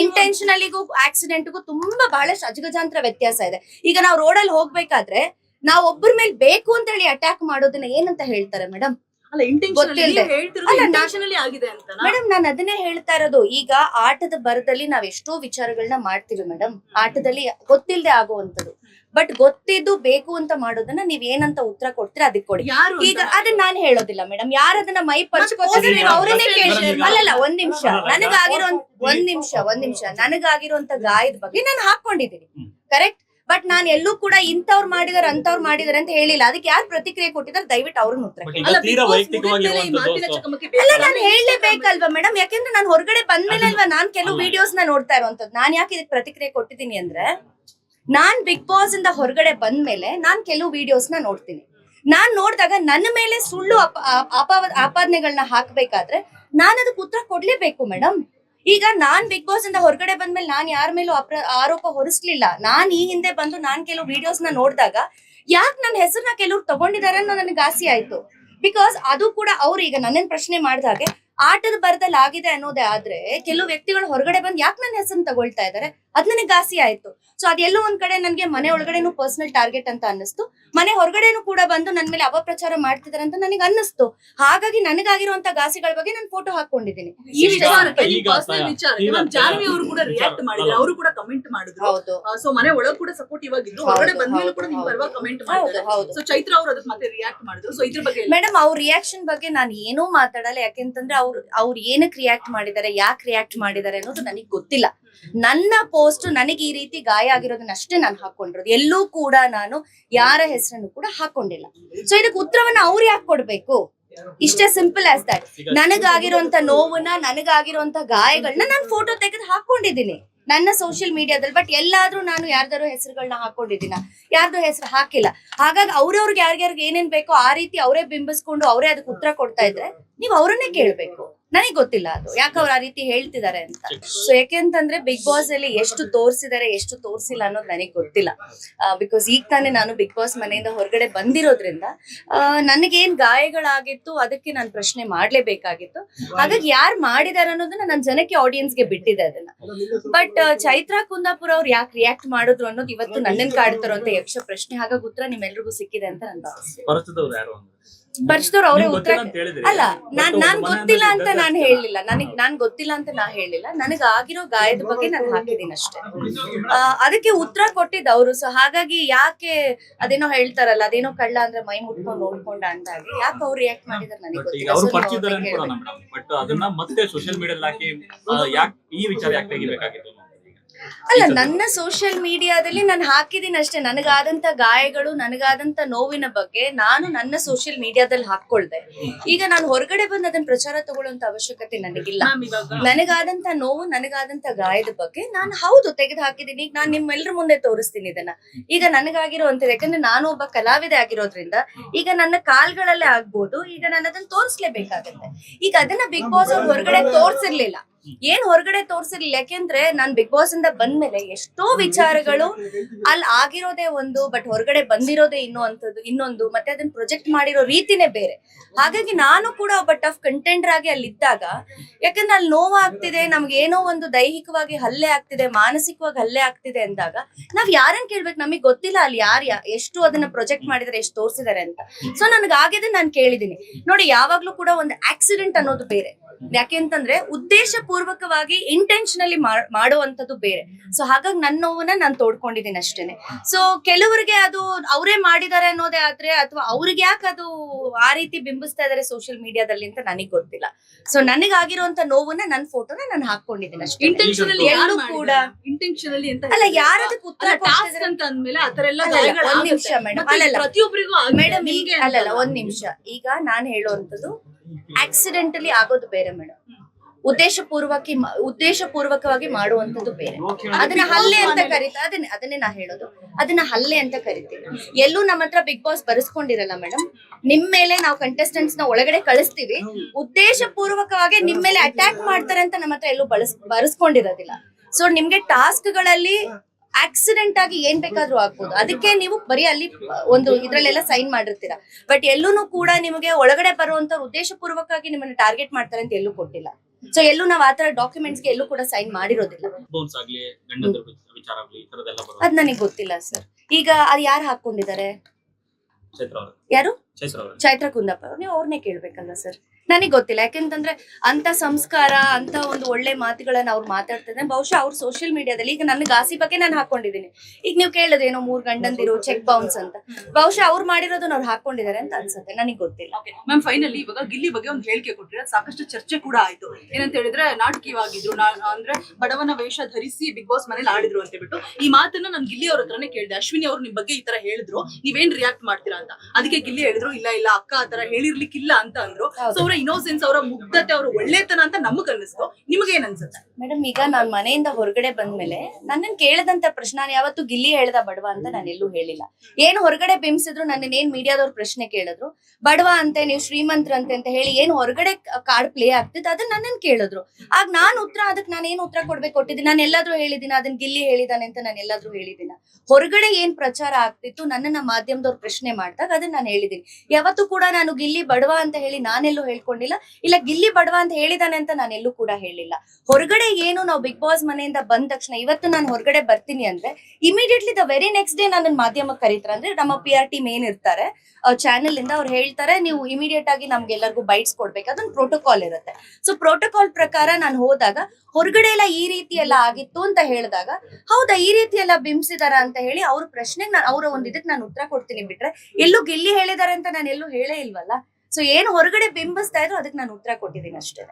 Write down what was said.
ಇಂಟೆನ್ಷನಲಿಗೂ ಆಕ್ಸಿಡೆಂಟ್ಗೂ ತುಂಬಾ ಬಹಳಷ್ಟು ಅಜಗಜಾಂತರ ವ್ಯತ್ಯಾಸ ಇದೆ. ಈಗ ನಾವು ರೋಡಲ್ಲಿ ಹೋಗ್ಬೇಕಾದ್ರೆ ನಾವ್ ಒಬ್ಬರ ಮೇಲೆ ಬೇಕು ಅಂತ ಹೇಳಿ ಅಟ್ಯಾಕ್ ಮಾಡೋದನ್ನ ಏನಂತ ಹೇಳ್ತಾರೆ ಮೇಡಮ್ ಅಲ್ಲ. ಅಲ್ಲ, ಮೇಡಮ್ ನಾನು ಅದನ್ನೇ ಹೇಳ್ತಾ ಇರೋದು. ಈಗ ಆಟದ ಬರದಲ್ಲಿ ನಾವ್ ಎಷ್ಟೋ ವಿಚಾರಗಳನ್ನ ಮಾಡ್ತೀವಿ ಮೇಡಮ್ ಆಟದಲ್ಲಿ ಗೊತ್ತಿಲ್ಲದೆ ಆಗುವಂತದ್ದು ಬಟ್ ಗೊತ್ತಿದ್ದು ಬೇಕು ಅಂತ ಮಾಡೋದನ್ನ ನೀವ್ ಏನಂತ ಉತ್ತರ ಕೊಡ್ತೀರಾ ಅದಕ್ಕೆ ಕೊಡಿ. ಈಗ ಅದನ್ನ ನಾನ್ ಹೇಳೋದಿಲ್ಲ ಮೇಡಮ್ ಯಾರದನ್ನ ಮೈ ಪರ್ಚ್ಕೋತಾರೆ ಅವರನ್ನೇ ಅಲ್ಲಲ್ಲ ಒಂದ್ ನಿಮಿಷ. ನನಗಾಗಿರೋ ಒಂದ್ ನಿಮಿಷ ಒಂದ್ ನಿಮಿಷ. ನನಗಾಗಿರುವಂತ ಗಾಯದ ಬಗ್ಗೆ ನಾನು ಹಾಕೊಂಡಿದ್ದೀನಿ ಕರೆಕ್ಟ್ ಬಟ್ ನಾನ್ ಎಲ್ಲೂ ಕೂಡ ಇಂಥವ್ರು ಮಾಡಿದಾರೆ ಅಂತವ್ರು ಮಾಡಿದಾರೆ ಅಂತ ಹೇಳಿಲ್ಲ. ಅದಕ್ಕೆ ಯಾರು ಪ್ರತಿಕ್ರಿಯೆ ಕೊಟ್ಟಿದ್ದಾರೆ ದಯವಿಟ್ಟು ಅವ್ರನ್ನ ಉತ್ತರ. ಅಲ್ಲ? ನಾನು ಹೇಳಲೇಬೇಕಲ್ವಾ ಮೇಡಮ್ ಯಾಕೆಂದ್ರೆ ನಾನು ಹೊರಗಡೆ ಬಂದ್ಮೇಲೆ ಅಲ್ವಾ ನಾನ್ ಕೆಲವು ವಿಡಿಯೋಸ್ನ ನೋಡ್ತಾ ಇರುವಂತದ್ದು. ನಾನ್ ಯಾಕೆ ಇದಕ್ಕೆ ಪ್ರತಿಕ್ರಿಯೆ ಕೊಟ್ಟಿದ್ದೀನಿ ಅಂದ್ರೆ ನಾನ್ ಬಿಗ್ ಬಾಸ್ ಇಂದ ಹೊರಗಡೆ ಬಂದ್ಮೇಲೆ ನಾನ್ ಕೆಲವು ವಿಡಿಯೋಸ್ನ ನೋಡ್ತೀನಿ. ನಾನ್ ನೋಡಿದಾಗ ನನ್ನ ಮೇಲೆ ಸುಳ್ಳು ಅಪ- ಆಪಾದನೆಗಳನ್ನ ಹಾಕ್ಬೇಕಾದ್ರೆ ನಾನು ಅದಕ್ಕೆ ಉತ್ತರ ಕೊಡ್ಲೇಬೇಕು ಮೇಡಮ್ ಈಗ ನಾನ್ ಬಿಗ್ ಬಾಸ್ ಇಂದ ಹೊರಗಡೆ ಬಂದ್ಮೇಲೆ ನಾನ್ ಯಾರ ಮೇಲೂ ಅಪ್ರ, ಆರೋಪ ಹೊರಿಸ್ಲಿಲ್ಲ. ನಾನ್ ಈ ಹಿಂದೆ ಬಂದು ನಾನ್ ಕೆಲವು ವಿಡಿಯೋಸ್ನ ನೋಡಿದಾಗ ಯಾಕೆ ನನ್ನ ಹೆಸರನ್ನ ಕೆಲವ್ರು ತಗೊಂಡಿದ್ದಾರೆ ಅನ್ನೋ ನನಗೆ ಆಸೆ ಆಯ್ತು. ಬಿಕಾಸ್ ಅದು ಕೂಡ ಅವ್ರು ಈಗ ನನ್ನನ್ ಪ್ರಶ್ನೆ ಮಾಡಿದಾಗೆ ಆಟದ ಬರದಲ್ಲಿ ಆಗಿದೆ ಅನ್ನೋದೇ ಆದ್ರೆ ಕೆಲವು ವ್ಯಕ್ತಿಗಳು ಹೊರಗಡೆ ಬಂದು ಯಾಕೆ ನನ್ನ ಹೆಸರನ್ನ ತಗೊಳ್ತಾ ಇದ್ದಾರೆ ಅದ್ ನನಗೆ ಗಾಸಿ ಆಯ್ತು. ಸೊ ಅದೆಲ್ಲೋ ಒಂದ್ ಕಡೆ ನನ್ಗೆ ಮನೆ ಒಳಗಡೆನೂ ಪರ್ಸನಲ್ ಟಾರ್ಗೆಟ್ ಅಂತ ಅನ್ನಿಸ್ತು. ಮನೆ ಹೊರಗಡೆನು ಕೂಡ ಬಂದು ನನ್ನ ಮೇಲೆ ಅಪಪ್ರಚಾರ ಮಾಡ್ತಿದ್ದಾರೆ ಅಂತ ನನಗೆ ಅನ್ನಿಸ್ತು. ಹಾಗಾಗಿ ನನಗಾಗಿರುವಂತ ಗಾಸಿಗಳ ಬಗ್ಗೆ ನಾನು ಫೋಟೋ ಹಾಕೊಂಡಿದ್ದೀನಿ ಈ ವಿಚಾರಕ್ಕೆ ಈಗ ಪರ್ಸನಲ್ ವಿಚಾರಕ್ಕೆ ಈಗ ನಮ್ ಜಾನ್ವಿ ಅವರು ಕೂಡ ರಿಯಾಕ್ಟ್ ಮಾಡಿದ್ರು. ಅವರು ಕೂಡ ಕಮೆಂಟ್ ಮಾಡಿದ್ರು. ಹೌದು. ಸೊ ಮನೆ ಒಳಗ್ ಕೂಡ ಸಪೋರ್ಟಿವ್ ಹೊರಗಡೆ ಬಂದ್ಮೇಲೆ ಕೂಡ ಹೌದು, ನಿಮ್ ಪರವಾಗಿ ಕಮೆಂಟ್ ಹೌದು ಮಾಡಿದ್ರು ಹೌದು. ಸೊ ಚೈತ್ರ ಅವರು ಅದಕ್ಕೆ ಮತ್ತೆ ರಿಯಾಕ್ಟ್ ಮಾಡಿದ್ರು. ಸೊ ಇದ್ರ ಬಗ್ಗೆ ಮೇಡಮ್ ಅವ್ರ ರಿಯಾಕ್ಷನ್ ಬಗ್ಗೆ ನಾನು ಏನೂ ಮಾತಾಡಲ್ಲ. ಯಾಕೆಂತಂದ್ರೆ ಅವ್ರು ಅವ್ರು ಏನಕ್ಕೆ ರಿಯಾಕ್ಟ್ ಮಾಡಿದ್ದಾರೆ ಯಾಕೆ ರಿಯಾಕ್ಟ್ ಮಾಡಿದ್ದಾರೆ ಅನ್ನೋದು ನನಗೆ ಗೊತ್ತಿಲ್ಲ. ನನ್ನ ಪೋಸ್ಟ್ ನನಗೆ ಈ ರೀತಿ ಗಾಯ ಆಗಿರೋದನ್ನ ಅಷ್ಟೇ ನಾನು ಹಾಕೊಂಡಿರೋದು. ಎಲ್ಲೂ ಕೂಡ ನಾನು ಯಾರ ಹೆಸರನ್ನು ಕೂಡ ಹಾಕೊಂಡಿಲ್ಲ. ಸೊ ಇದಕ್ಕೆ ಉತ್ತರವನ್ನ ಅವ್ರು ಯಾಕೆ ಕೊಡ್ಬೇಕು? ಇಷ್ಟೇ ಸಿಂಪಲ್ ಆಸ್ ದಟ್ ನನಗಾಗಿರುವಂತ ನೋವನ್ನ, ನನಗಾಗಿರುವಂತ ಗಾಯಗಳನ್ನ ನಾನು ಫೋಟೋ ತೆಗೆದು ಹಾಕೊಂಡಿದ್ದೀನಿ. ನನ್ನ ಸೋಷಿಯಲ್ ಮೀಡಿಯಾದಲ್ಲಿ ಬಟ್ ಎಲ್ಲಾದ್ರೂ ನಾನು ಯಾರ್ದಾರು ಹೆಸರುಗಳನ್ನ ಹಾಕೊಂಡಿದ್ದೀನ? ಯಾರ್ದು ಹೆಸರು ಹಾಕಿಲ್ಲ. ಹಾಗಾಗಿ ಅವ್ರವ್ರಿಗೆ ಯಾರ್ಯಾರಿಗೆ ಏನೇನ್ ಬೇಕೋ ಆ ರೀತಿ ಅವರೇ ಬಿಂಬಿಸ್ಕೊಂಡು ಅವರೇ ಅದಕ್ಕೆ ಉತ್ತರ ಕೊಡ್ತಾ ಇದ್ರೆ ನೀವು ಅವರನ್ನೇ ಕೇಳ್ಬೇಕು. ನನಗೆ ಗೊತ್ತಿಲ್ಲ ಅದು. ಯಾಕೆ ಅವ್ರು ಆ ರೀತಿ ಹೇಳ್ತಿದ್ದಾರೆ ಅಂತ. ಸೊ ಯಾಕೆಂತಂದ್ರೆ ಬಿಗ್ ಬಾಸ್ ಅಲ್ಲಿ ಎಷ್ಟು ತೋರ್ಸಿದಾರೆ, ಎಷ್ಟು ತೋರ್ಸಿಲ್ಲ ಅನ್ನೋದು ನನಗೆ ಗೊತ್ತಿಲ್ಲ. ಬಿಕಾಸ್ ಈಗ ತಾನೇ ನಾನು ಬಿಗ್ ಬಾಸ್ ಮನೆಯಿಂದ ಹೊರಗಡೆ ಬಂದಿರೋದ್ರಿಂದ ನನಗೇನ್ ಗಾಯಗಳಾಗಿತ್ತು ಅದಕ್ಕೆ ನಾನು ಪ್ರಶ್ನೆ ಮಾಡ್ಲೇಬೇಕಾಗಿತ್ತು. ಹಾಗಾಗಿ ಯಾರು ಮಾಡಿದಾರೆ ಅನ್ನೋದನ್ನ ನನ್ನ ಜನಕ್ಕೆ ಆಡಿಯನ್ಸ್ಗೆ ಬಿಟ್ಟಿದೆ ಅದನ್ನ. ಬಟ್ ಚೈತ್ರಾ ಕುಂದಾಪುರ ಅವ್ರು ಯಾಕೆ ರಿಯಾಕ್ಟ್ ಮಾಡಿದ್ರು ಅನ್ನೋದು ಇವತ್ತು ನನ್ನನ್ ಕಾಡ್ತಾರೋ ಅಂತ ಯಕ್ಷ ಪ್ರಶ್ನೆ. ಹಾಗಾಗಿ ಉತ್ತರ ನಿಮ್ಮೆಲ್ರಿಗೂ ಸಿಕ್ಕಿದೆ ಅಂತ ನಾನು ಭಾವಿಸ್ತೀನಿ. ಯಾರು ಅವರೇ ಉತ್ತರ ಅಂತ ಹೇಳಿದ್ರಿ. ಅಲ್ಲ ನಾನ್ ನಾನ್ ಗೊತ್ತಿಲ್ಲ ಅಂತ ನಾನ್ ಹೇಳಲಿಲ್ಲ ಹೇಳಿಲ್ಲ. ನನಗ್ ನಾನ್ ಗೊತ್ತಿಲ್ಲ ಅಂತ ನಾ ಹೇಳಿಲ್ಲ. ನನಗ್ ಆಗಿರೋ ಗಾಯದ ಬಗ್ಗೆ ನಾನು ಹಾಕಿದ್ದೀನಿ ಅಷ್ಟೇ. ಆ, ಅದಕ್ಕೆ ಉತ್ತರ ಕೊಟ್ಟಿದ್ದ ಅವರು. ಸೊ ಹಾಗಾಗಿ ಯಾಕೆ ಅದೇನೋ ಹೇಳ್ತಾರಲ್ಲ ಅದೇನೋ ಕಳ್ಳ ಅಂದ್ರೆ ಮೈ ಮುಟ್ಕೊಂಡು ನೋಡ್ಕೊಂಡ ಅಂದಾಗೆ. ಯಾಕೆ ಅವ್ರು ರಿಯಾಕ್ಟ್ ಮಾಡಿದಾರೆ ನನಗೆ ಬಟ್ ಈಗ ಗೊತ್ತಿಲ್ಲ. ಅದನ್ನ ಮತ್ತೆ ಸೋಷಿಯಲ್ ಮೀಡಿಯಾದಲ್ಲಿ ಹಾಕಿ ಯಾಕೆ ಈ ವಿಚಾರ ಯಾಕೆ ತೆಗಿಬೇಕಾಗಿತ್ತು. ಅಲ್ಲ ನನ್ನ ಸೋಷಿಯಲ್ ಮೀಡಿಯಾದಲ್ಲಿ ನಾನು ಹಾಕಿದ್ದೀನಿ ಅಷ್ಟೇ. ನನಗಾದಂತ ಗಾಯಗಳು ನನಗಾದಂತ ನೋವಿನ ಬಗ್ಗೆ ನಾನು ನನ್ನ ಸೋಷಿಯಲ್ ಮೀಡಿಯಾದಲ್ಲಿ ಹಾಕೊಳ್ದೆ ಈಗ ನಾನು ಹೊರಗಡೆ ಬಂದು ಅದನ್ನ ಪ್ರಚಾರ ತಗೊಳ್ಳುವಂತ ಅವಶ್ಯಕತೆ ನನಗಿಲ್ಲ. ನನಗಾದಂತ ನೋವು ನನಗಾದಂತ ಗಾಯದ ಬಗ್ಗೆ ನಾನು ಹೌದು ತೆಗೆದು ಹಾಕಿದ್ದೀನಿ ಈಗ ನಾನು ನಿಮ್ಮೆಲ್ಲರ ಮುಂದೆ ತೋರಿಸ್ತೀನಿ ಇದನ್ನ. ಈಗ ನನಗಾಗಿರುವಂತದ್ದು ಯಾಕಂದ್ರೆ ನಾನು ಒಬ್ಬ ಕಲಾವಿದೆ ಆಗಿರೋದ್ರಿಂದ ಈಗ ನನ್ನ ಕಾಲ್ಗಳಲ್ಲೇ ಆಗ್ಬೋದು. ಈಗ ನಾನು ಅದನ್ನ ತೋರಿಸ್ಲೇಬೇಕಾಗತ್ತೆ. ಈಗ ಅದನ್ನ ಬಿಗ್ ಬಾಸ್ ಅವ್ರು ಹೊರಗಡೆ ತೋರ್ಸಿರ್ಲಿಲ್ಲ. ಏನ್ ಹೊರಗಡೆ ತೋರ್ಸಿರ್ಲಿಲ್ಲ. ಯಾಕೆಂದ್ರೆ ನಾನ್ ಬಿಗ್ ಬಾಸ್ ಇಂದ ಬಂದ್ಮೇಲೆ ಎಷ್ಟೋ ವಿಚಾರಗಳು ಅಲ್ಲಿ ಆಗಿರೋದೇ ಒಂದು ಬಟ್ ಹೊರಗಡೆ ಬಂದಿರೋದೇ ಇನ್ನೂ ಅಂತದ್ದು ಇನ್ನೊಂದು, ಮತ್ತೆ ಅದನ್ನ ಪ್ರೊಜೆಕ್ಟ್ ಮಾಡಿರೋ ರೀತಿನೇ ಬೇರೆ. ಹಾಗಾಗಿ ನಾನು ಕೂಡ ಒಬ್ಬ ಟಫ್ ಕಂಟೆಂಟರ್ ಆಗಿ ಅಲ್ಲಿ ಇದ್ದಾಗ, ಯಾಕಂದ್ರೆ ಅಲ್ಲಿ ನೋವಾಗ್ತಿದೆ, ನಮ್ಗೆ ಏನೋ ಒಂದು ದೈಹಿಕವಾಗಿ ಹಲ್ಲೆ ಆಗ್ತಿದೆ, ಮಾನಸಿಕವಾಗಿ ಹಲ್ಲೆ ಆಗ್ತಿದೆ ಅಂದಾಗ, ನಾವ್ ಯಾರನ್ ಕೇಳ್ಬೇಕು? ನಮಗ್ ಗೊತ್ತಿಲ್ಲ ಅಲ್ಲಿ ಯಾರು ಎಷ್ಟು ಅದನ್ನ ಪ್ರೊಜೆಕ್ಟ್ ಮಾಡಿದ್ರೆ, ಎಷ್ಟು ತೋರಿಸಿದ್ದಾರೆ ಅಂತ. ಸೊ ನನ್ಗೆ ಆಗಿದೆ ನಾನು ಕೇಳಿದೀನಿ. ನೋಡಿ, ಯಾವಾಗ್ಲೂ ಕೂಡ ಒಂದು ಆಕ್ಸಿಡೆಂಟ್ ಅನ್ನೋದು ಬೇರೆ. ಯಾಕೆಂತಂದ್ರೆ ಉದ್ದೇಶ ಪೂರ್ವಕವಾಗಿ ಇಂಟೆನ್ಷನಲಿ ಮಾಡುವಂತದ್ದು ಬೇರೆ. ಸೊ ಹಾಗಾಗಿ ನನ್ನ ನೋವನ್ನ ನಾನು ತೋಡ್ಕೊಂಡಿದ್ದೀನಿ ಅಷ್ಟೇನೆ. ಸೊ ಕೆಲವರಿಗೆ ಅದು ಅವರೇ ಮಾಡಿದ್ದಾರೆ ಅನ್ನೋದೇ ಆದ್ರೆ ಅಥವಾ ಅವ್ರಿಗೆ ಯಾಕೆ ಅದು ಆ ರೀತಿ ಬಿಂಬಿಸ್ತಾ ಇದಾರೆ ಸೋಷಿಯಲ್ ಮೀಡಿಯಾದಲ್ಲಿ ಅಂತ ನನಗೆ ಗೊತ್ತಿಲ್ಲ. ಸೊ ನನಗಾಗಿರುವಂತ ನೋವನ್ನ ನನ್ನ ಫೋಟೋನ ನಾನು ಹಾಕೊಂಡಿದ್ದೀನಿ ಅಷ್ಟೇ. ಇಂಟೆನ್ಷನಲಿ ಎಲ್ಲೂ ಕೂಡ. ಇಂಟೆನ್ಷನಲಿ ಅಂತ ಅಲ್ಲ ಯಾರದಕ್ಕೆ ಉತ್ತರ ಟಾಸ್ಕ್ ಅಂತ ಅಂದ್ಮೇಲೆ ಆತರ ಎಲ್ಲ ಒಂದ್. ನಿಮಿಷ ಮೇಡಮ್ ಅಲ್ಲಲ್ಲ. ಪ್ರತಿಯೊಬ್ಬರಿಗೂ ಮೇಡಮ್ ಈಗ ಅಲ್ಲಲ್ಲ ಅಂತಲ್ಲ. ಒಂದ್ ನಿಮಿಷ. ಈಗ ನಾನು ಹೇಳುವಂತದ್ದು ಆಕ್ಸಿಡೆಂಟಲಿ ಆಗೋದು ಬೇರೆ ಮೇಡಮ್ ಉದ್ದೇಶ ಉದ್ದೇಶಪೂರ್ವಕವಾಗಿ ಉದ್ದೇಶ ಪೂರ್ವಕವಾಗಿ ಮಾಡುವಂತದ್ದು ಬೇರೆ. ಅದನ್ನ ಹಲ್ಲೆ ಅಂತ ಕರಿತಾ, ಅದನ್ನ, ಅದನ್ನೇ ನಾ ಹೇಳೋದು. ಅದನ್ನ ಹಲ್ಲೆ ಅಂತ ಕರಿತೀವಿ ಎಲ್ಲೂ ನಮ್ಮ ಹತ್ರ ಬಿಗ್ ಬಾಸ್ ಬರೆಸ್ಕೊಂಡಿರಲ್ಲ ಮೇಡಮ್ ನಿಮ್ ಮೇಲೆ ನಾವು ಕಂಟೆಸ್ಟೆಂಟ್ಸ್ನ ಒಳಗಡೆ ಕಳಿಸ್ತೀವಿ. ಉದ್ದೇಶ ಪೂರ್ವಕವಾಗಿ ನಿಮ್ ಮೇಲೆ ಅಟ್ಯಾಕ್ ಮಾಡ್ತಾರೆ ಅಂತ ನಮ್ಮ ಹತ್ರ ಎಲ್ಲೂ ಬಳಸ್, ಬರೆಸ್ಕೊಂಡಿರೋದಿಲ್ಲ. ಸೊ ನಿಮ್ಗೆ ಟಾಸ್ಕ್ಗಳಲ್ಲಿ ಆಕ್ಸಿಡೆಂಟ್ ಆಗಿ ಏನ್ ಬೇಕಾದ್ರೂ ಆಗ್ಬೋದು. ಅದಕ್ಕೆ ನೀವು ಬರೀ ಅಲ್ಲಿ, ಒಂದು ಇದ್ರಲ್ಲೆಲ್ಲ ಸೈನ್ ಮಾಡಿರ್ತೀರಾ. ಬಟ್ ಎಲ್ಲೂನು ಕೂಡ ನಿಮಗೆ ಒಳಗಡೆ ಬರುವಂತ ಉದ್ದೇಶ ಪೂರ್ವಕವಾಗಿ ನಿಮ್ಮನ್ನ ಟಾರ್ಗೆಟ್ ಮಾಡ್ತಾರೆ ಅಂತ ಎಲ್ಲೂ ಕೊಟ್ಟಿಲ್ಲ. ಸೊ ಎಲ್ಲೂ ನಾವ್ ಆತರ ಡಾಕ್ಯುಮೆಂಟ್ಸ್ಗೆ ಎಲ್ಲೂ ಕೂಡ ಸೈನ್ ಮಾಡಿರೋದಿಲ್ಲ. ಬೋನ್ಸ್ ಆಗ್ಲಿ ಗಂಡಂದ್ರ ವಿಚಾರ ಆಗ್ಲಿ ಈ ತರದೆಲ್ಲ ಬರೋದು? ಅದ್ ನನಗೆ ಗೊತ್ತಿಲ್ಲ ಸರ್ ಈಗ ಅದ್ ಯಾರು ಹಾಕೊಂಡಿದ್ದಾರೆ ಚೈತ್ರ ಅವರು. ಯಾರು? ಚೈತ್ರ ಅವರು. ಚೈತ್ರ ಕುಂದಪ್ಪ ಅವ್ರು. ನೀವು ಅವ್ರನ್ನೇ ಕೇಳ್ಬೇಕಲ್ಲ ಸರ್ ನನಗೆ ಗೊತ್ತಿಲ್ಲ. ಯಾಕೆಂತಂದ್ರೆ ಅಂತ ಸಂಸ್ಕಾರ ಅಂತ ಒಂದು ಒಳ್ಳೆ ಮಾತುಗಳನ್ನ ಅವ್ರು ಮಾತಾಡ್ತಿದ್ರೆ ಬಹುಶಃ ಅವ್ರು ಸೋಷಿಯಲ್ ಮೀಡಿಯಾದಲ್ಲಿ ಈಗ ನನ್ನ ಗಾಸಿ ಬಗ್ಗೆ ನಾನು ಹಾಕೊಂಡಿದ್ದೀನಿ. ಈಗ ನೀವು ಕೇಳಿದ್ರೆ ಏನೋ ಮೂರ್ ಗಂಡಂದಿರು ಚೆಕ್ ಬೌನ್ಸ್ ಅಂತ. ಬಹುಶಃ ಅವ್ರು ಮಾಡಿರೋದನ್ನ ಅವ್ರು ಹಾಕೊಂಡಿದ್ದಾರೆ ಅಂತ ಅನ್ಸುತ್ತೆ. ನನಗೆ ಗೊತ್ತಿಲ್ಲ. ಮ್ಯಾಮ್ ಫೈನಲಿ ಇವಾಗ ಗಿಲ್ಲಿ ಬಗ್ಗೆ ಒಂದು ಹೇಳಿಕೆ ಕೊಟ್ಟಿರ ಸಾಕಷ್ಟು ಚರ್ಚೆ ಕೂಡ ಆಯ್ತು. ಏನಂತ ಹೇಳಿದ್ರೆ ನಾಟಕೀಯವಾಗಿದ್ರು ಅಂದ್ರೆ ಬಡವನ ವೇಷ ಧರಿಸಿ ಬಿಗ್ ಬಾಸ್ ಮನೇಲಿ ಆಡಿದ್ರು ಅಂತ ಹೇಳ್ಬಿಟ್ಟು ಈ ಮಾತನ್ನ ನಾನು ಗಿಲ್ಲಿ ಅವ್ರ ಹತ್ರನೇ ಕೇಳಿದೆ. ಅಶ್ವಿನಿ ಅವ್ರು ನಿಮ್ ಬಗ್ಗೆ ಈ ತರ ಹೇಳಿದ್ರು ನೀವೇನ್ ರಿಯಾಕ್ಟ್ ಮಾಡ್ತೀರಾ ಅಂತ. ಅದಕ್ಕೆ ಗಿಲ್ಲಿ ಹೇಳಿದ್ರು ಇಲ್ಲ ಇಲ್ಲ ಅಕ್ಕ ಆ ತರ ಹೇಳಿರ್ಲಿಕ್ಕಿಲ್ಲ ಅಂತ ಅಂದ್ರು. ಸೊ ಅವರ ಇನೋಸೆನ್ಸ್ ಅವರ ಮುಗ್ಧತೆ ಅವರ ಒಳ್ಳೆತನ ಅಂತ ನಮಗ್ ಅನ್ನಿಸ್ತು. ನಿಮ್ಗೆ ಏನ್ ಅನ್ಸುತ್ತೆ? ಮೇಡಮ್, ಈಗ ನಾನ್ ಮನೆಯಿಂದ ಹೊರಗಡೆ ಬಂದ್ಮೇಲೆ ನನ್ನನ್ ಕೇಳದಂತ ಪ್ರಶ್ನೆ ನಾನು ಯಾವತ್ತು ಗಿಲ್ಲಿ ಹೇಳ್ದ ಬಡವ ಅಂತ ನಾನು ಎಲ್ಲೂ ಹೇಳಿಲ್ಲ. ಏನ್ ಹೊರಗಡೆ ಬಿಂಬಿಸಿದ್ರು ನನ್ನ ಏನ್ ಮೀಡಿಯಾದವ್ರ ಪ್ರಶ್ನೆ ಕೇಳಿದ್ರು? ಬಡವ ಅಂತೆ, ನೀವು ಶ್ರೀಮಂತರಂತೆ ಅಂತ ಹೇಳಿ ಏನ್ ಹೊರಗಡೆ ಕಾರ್ಡ್ ಪ್ಲೇ ಆಗ್ತಿತ್ತು ಅದನ್ನ ನನ್ನ ಕೇಳಿದ್ರು. ಆಗ ನಾನ್ ಉತ್ತರ ಅದಕ್ಕೆ ನಾನು ಏನ್ ಉತ್ತರ ಕೊಡ್ಬೇಕು ಕೊಟ್ಟಿದ್ದೀನಿ ನಾನು ಎಲ್ಲಾದ್ರೂ ಹೇಳಿದ್ದೀನಿ ಅದನ್ನ ಗಿಲ್ಲಿ ಹೇಳಿದಾನೆ ಅಂತ ನಾನು ಎಲ್ಲಾದ್ರೂ ಹೇಳಿದ್ದೀನಿ ಹೊರಗಡೆ ಏನ್ ಪ್ರಚಾರ ಆಗ್ತಿತ್ತು ನನ್ನನ್ನ ಮಾಧ್ಯಮದವ್ರು ಪ್ರಶ್ನೆ ಮಾಡಿದಾಗ ಅದನ್ನ ನಾನು ಹೇಳಿದ್ದೀನಿ ಯಾವತ್ತು ಕೂಡ ನಾನು ಗಿಲ್ಲಿ ಬಡವ ಅಂತ ಹೇಳಿ ನಾನೆಲ್ಲೂ ಹೇಳ್ಕೊಂಡಿಲ್ಲ ಇಲ್ಲ, ಗಿಲ್ಲಿ ಬಡವ ಅಂತ ಹೇಳಿದಾನೆ ಅಂತ ನಾನು ಎಲ್ಲೂ ಕೂಡ ಹೇಳಿಲ್ಲ. ಹೊರಗಡೆ ಏನು ನಾವು ಬಿಗ್ ಬಾಸ್ ಮನೆಯಿಂದ ಬಂದ ತಕ್ಷಣ ಇವತ್ತು ನಾನು ಹೊರಗಡೆ ಬರ್ತೀನಿ ಅಂದ್ರೆ immediately the very next day ನನ್ನ ಮಾಧ್ಯಮಕ್ಕೆ ಕರೀತಾರೆ. ಅಂದ್ರೆ ನಮ್ಮ ಪಿ ಆರ್ ಟೀಮ್ ಏನ್ ಇರ್ತಾರೆ ಚಾನೆಲ್ ಇಂದ ಅವ್ರು ಹೇಳ್ತಾರೆ, ನೀವು ಇಮಿಡಿಯೇಟ್ ಆಗಿ ನಮ್ಗೆಲ್ಲರಿಗೂ ಬೈಟ್ಸ್ ಕೊಡ್ಬೇಕು. ಅದೊಂದು ಪ್ರೋಟೋಕಾಲ್ ಇರುತ್ತೆ. ಸೊ ಪ್ರೋಟೋಕಾಲ್ ಪ್ರಕಾರ ನಾನು ಹೋದಾಗ, ಹೊರಗಡೆ ಎಲ್ಲ ಈ ರೀತಿ ಎಲ್ಲ ಆಗಿತ್ತು ಅಂತ ಹೇಳಿದಾಗ, ಹೌದಾ, ಈ ರೀತಿ ಎಲ್ಲ ಬಿಂಬಿಸಿದಾರ ಅಂತ ಹೇಳಿ ಅವ್ರ ಪ್ರಶ್ನೆಗೆ ನಾನು, ಅವರ ಒಂದು ಇದಕ್ಕೆ ನಾನು ಉತ್ತರ ಕೊಡ್ತೀನಿ ಬಿಟ್ರೆ, ಎಲ್ಲೂ ಗಿಲ್ಲಿ ಹೇಳಿದಾರೆ ಅಂತ ನಾನು ಎಲ್ಲೂ ಹೇಳೇ ಇಲ್ವಲ್ಲ? ಸೊ ಏನ್ ಹೊರಗಡೆ ಬಿಂಬಿಸ್ತಾ ಇದ್ರು ಅದಕ್ಕೆ ನಾನು ಉತ್ತರ ಕೊಟ್ಟಿದ್ದೀನಿ ಅಷ್ಟೇ.